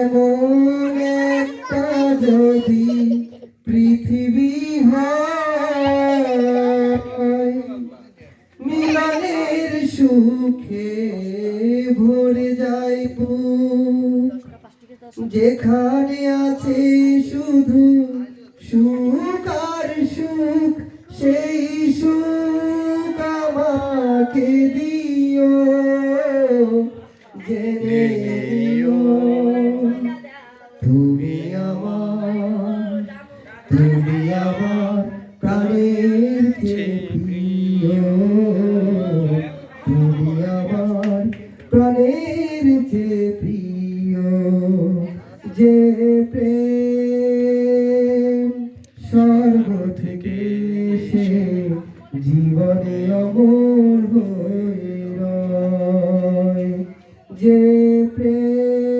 এমন যদি পৃথিবী হয়, মিলনের সুখে ভরে যায় যেখানে আছে শুধু সুখ আর সেই সুখ আমাকে দিও। তুমি আমার তুমি আমার প্রাণের প্রিয়। তুমি আমার প্রাণের চেয়ে প্রিয়। যে প্রেম স্বর্গ থেকে সে জীবনে অমর হয়ে যে প্রেম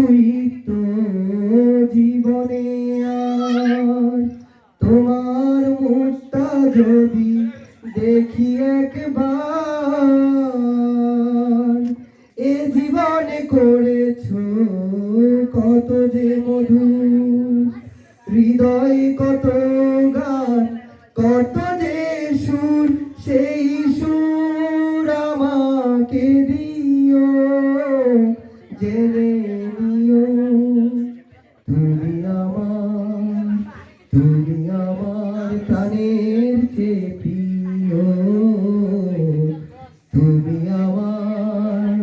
কিছুই জীবনে তোমার মুখটা যদি দেখি একবার, এ জীবনে করেছ কত যে মধু হৃদয় কত গান, কত যে সুর, সেই সুর আমাকে তুমি আমার প্রাণের চেয়ে প্রিয়। তুমি আমার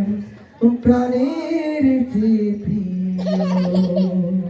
প্রাণের চেয়ে প্রিয়।